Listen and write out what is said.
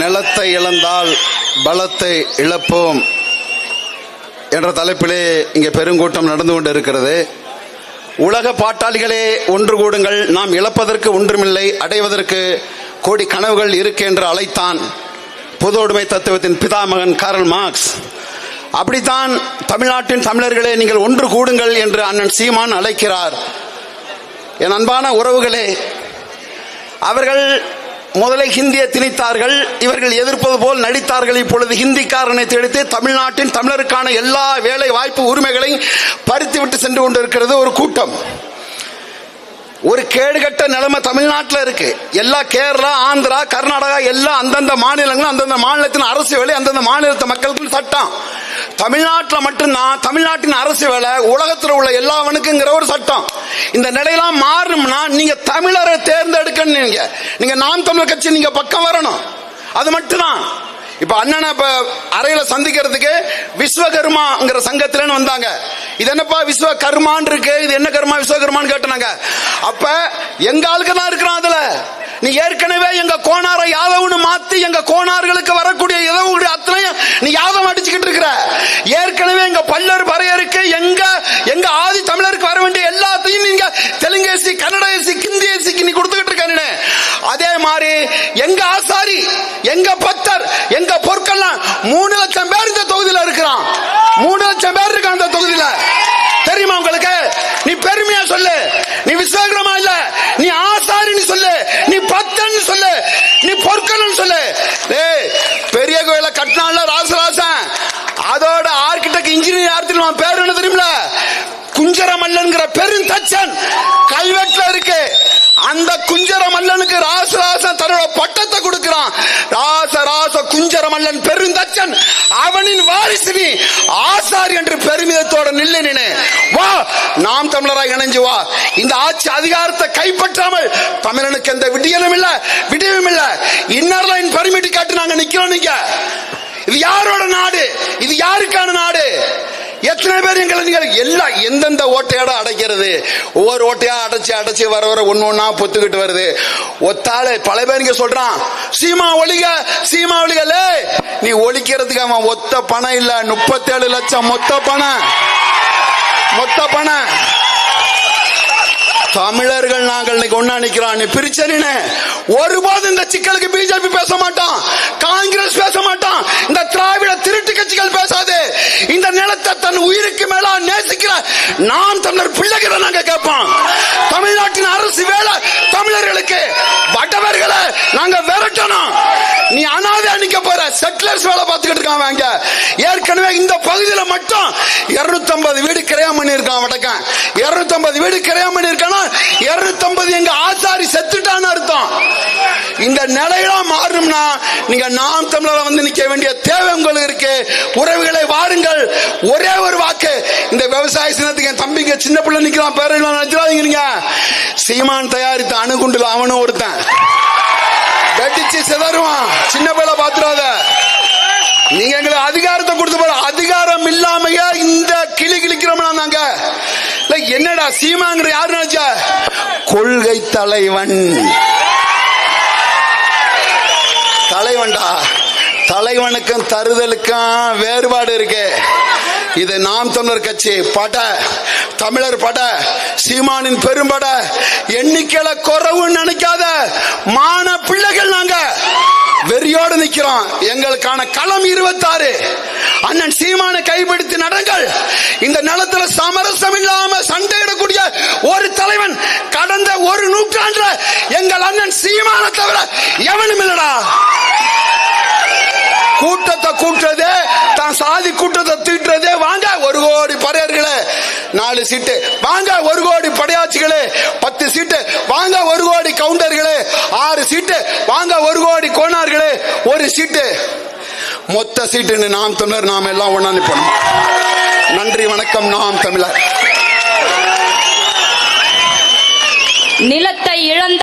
நிலத்தை இழந்தால் பலத்தை இழப்போம் என்ற தலைப்பிலே இங்கே பெருங்கூட்டம் நடந்து கொண்டிருக்கிறது. உலக பாட்டாளிகளே ஒன்று கூடுங்கள். நாம் இழப்பதற்கு ஒன்றுமில்லை அடைவதற்கு கோடி கனவுகள் இருக்கு என்று அழைத்தான் பொதுவுடைமை தத்துவத்தின் பிதாமகன் காரல் மார்க்ஸ். அப்படித்தான் தமிழ்நாட்டின் தமிழர்களே நீங்கள் ஒன்று கூடுங்கள் என்று அண்ணன் சீமான் அழைக்கிறார். என் அன்பான உறவுகளே அவர்கள் முதலை ஹிந்தியை திணித்தார்கள். இவர்கள் எதிர்ப்பது போல் நடித்தார்கள். இப்பொழுது ஹிந்திக்காரனை தேடித்து தமிழ்நாட்டின் தமிழருக்கான எல்லா வேலை வாய்ப்பு உரிமைகளையும் பறித்துவிட்டு சென்று கொண்டிருக்கிறது ஒரு கூட்டம். ஒரு கேடுகட்ட நிலைமை தமிழ்நாட்டில் இருக்கு. எல்லா கேரளா ஆந்திரா கர்நாடகா எல்லா அந்தந்த மாநிலங்களும் அந்தந்த மாநிலத்தின் அரசு வேலை அந்தந்த மாநிலத்து மக்களுக்கு சட்டம். தமிழ்நாட்டில் மட்டும்தான் தமிழ்நாட்டின் அரசு வேலை உலகத்தில் உள்ள எல்லாவனுக்குங்கிற ஒரு சட்டம். இந்த நிலையெல்லாம் மாறணும்னா நீங்க தமிழரை தேர்ந்தெடுக்கணும் நீங்க. நீங்க நாம் தமிழர் கட்சி நீங்க பக்கம் வரணும். அது மட்டும்தான். இப்ப அண்ணனை இப்ப அறையில சந்திக்கிறதுக்கு விஸ்வகர்மாங்கிற சங்கத்திலன்னு வந்தாங்க. இது என்னப்பா விஸ்வகர்மான் இருக்கு? இது என்ன கர்மா விஸ்வகர்மான்னு கேட்டாங்க அப்ப எங்க ஆளுக்கு தான் இருக்கிறான் அதுல. நீ ஏற்கனவே எங்க கோணாரை யாதவ்னு மாத்தி எங்க கோணார்களுக்கு வரக்கூடிய எதவுடைய அத்தனையும் நீ யாதவ் அடிச்சுக்கிட்டு இருக்கிற ஏற்கனவே எங்க பல்லர் பறையருக்கு எங்க எங்க ஆதி தமிழருக்கு வர வேண்டிய எல்லாத்தையும் நீங்க தெலுங்கேசி கன்னடேசி கிந்தியேசிக்கு நீ கொடுத்துக்கிட்டு இருக்க அதே மாதிரி எங்க ஆசாரி எங்க பக்தர் எங்க பொருட்கள்லாம் மூணு லட்சம் பேர் இந்த தொகுதியில் இருக்கிறான். மூணு லட்சம் பேர் இருக்கான் அந்த தொகுதியில. தெரியுமா உங்களுக்கு? நீ பெருமையா சொல்லு. நீ விஸ்வகிரமா இல்ல. நீ ஆசாரின்னு சொல்லு. நீ பக்தன் சொல்லு. நீ பொற்கலன்னு சொல்லு. ஏய் பெரிய கோயில கட்டினால ராசராசன். அதோட ஆர்கிடெக்ட் இன்ஜினியர் யார் தெரியுமா பேர் என்ன தெரியுமில குஞ்சரமல்லன்கிற பெருந்தச்சன். கல்வெட்டுல இருக்கு குஞ்சரமல்லன் பெருந்தச்சன் அவனின் வாரிசு நீ ஆசார் என்று பெருமிதத்தோட நில்லு நினை வா நாம் தமிழராக இணைஞ்சு வா. இந்த ஆட்சி அதிகாரத்தை கைப்பற்றாமல் தமிழனுக்கு எந்த விடியலும் இல்ல விடியவும் இல்ல. இன்னர் லைன் பர்மிட் காட்டு நாங்க நிக்கிறோம் நீங்க. இது யாரோட நாடு? இது யாருக்கான எத்தனை பேர் எங்களை நீங்கள் எல்லாம் எந்தெந்த ஓட்டையோட அடைக்கிறது? ஒவ்வொரு ஓட்டையா அடைச்சு அடைச்சு வர வர ஒன்னு ஒன்னா பொத்துக்கிட்டு வருது. ஒத்தாளு பல பேர் இங்க சொல்றான் சீமா ஒளிக சீமா ஒளிகல நீ ஒழிக்கிறதுக்கு அவன் ஒத்த பணம் இல்ல. முப்பத்தேழு லட்சம் மொத்த பணம். மொத்த பணம். தமிழர்கள் நாங்கள் இன்னைக்கு ஒன்னா நிக்கிறான் நீ பிரிச்சனின்னு ஒருபோதும் இந்த சிக்கலுக்கு பிஜேபி பேச மாட்டான். காங்கிரஸ் பேச மாட்டான். இந்த திராவிட திருட்டு கட்சிகள் பேசாது. இந்த நிலத்தை தன் உயிருக்கு மேல நேசிக்கிற நாம் தமிழர் பிள்ளைகளை நாங்க கேட்போம். தமிழ்நாட்டின் அரசு வேலை தமிழர்களுக்கு. வடவர்களை நாங்க விரட்டணும். நீ அனாதை அணிக்க போற. செட்டிலர்ஸ் வேலை பார்த்துக்கிட்டு இருக்கான் வாங்க ஏற்கனவே இந்த பகுதியில் மட்டும் 250 வீடு கிரயம் பண்ணியிருக்கான் வடக்கன் 250 வீடு கிரயம் பண்ணியிருக்கானா 250 எங்க ஆசாரி செத்துட்டான்னு அர்த்தம். இந்த நிலையெல்லாம் மாறும்னா நீங்க நாம் தமிழரை வந்து நிக்க வேண்டிய தேவை உங்களுக்கு இருக்கு. உறவுகளை வாருங்கள். ஒரே ஒரு வாக்கு இந்த விவசாய சின்னத்துக்கு என் தம்பிங்க சின்ன பிள்ளை நிக்கிறான் பேர நினைச்சிடாதீங்க நீங்க. சீமான் தயாரித்த அணுகுண்டுல அவனும் ஒருத்தன். வெடிச்சு சிதறுவான். சின்ன பிள்ளை பாத்துறாத நீங்க எங்களுக்கு அதிகாரத்தை கொடுத்து போற அதிகாரம் இல்லாமையா இந்த கிளி கிளிக்கிறோம்னா நாங்க இல்ல, என்னடா சீமாங்கிற யாரு நினைச்சா? கொள்கை தலைவன். தலைவன்டா. தலைவனுக்கும் தருதலுக்கும் வேறுபாடு இருக்கு. இது நாம் தமிழர் கட்சி. பட. தமிழர் பட. சீமானின் பெரும்பட. எண்ணிக்கையில குறவுன்னு நினைக்காத மான பிள்ளைகள் நாங்க. வெறியோடு நிக்கிறோம். எங்களுக்கான களம் இருபத்தாறு. அண்ணன் சீமான கைப்பிடித்து நடங்கள். இந்த நிலத்துல சமரசம் இல்ல சண்டையிடக்கூடிய ஒரு தலைவன் கடந்த ஒரு நூற்றாண்டுல எங்கள் அண்ணன் சீமான தவிர எவனும் இல்லடா. கூட்டத்தை கூட்டுறது தான் சாதி கூட்டத்தை தீட்டுறது வாங்க ஒரு கோடி படையர்களே நாலு சீட்டு. வாங்க ஒரு கோடி படையாட்சிகளே பத்து சீட்டு. வாங்க ஒரு கோடி கவுண்டர்களே ஆறு சீட்டு. வாங்க ஒரு கோடி கோனார்களே ஒரு சீட்டு. மொத்த சீட்டுன்னு நாம் தமிழர் நாம் எல்லாம் ஒன்னா நிற்போம் நன்றி வணக்கம் நாம் தமிழர். நிலத்தை இழந்த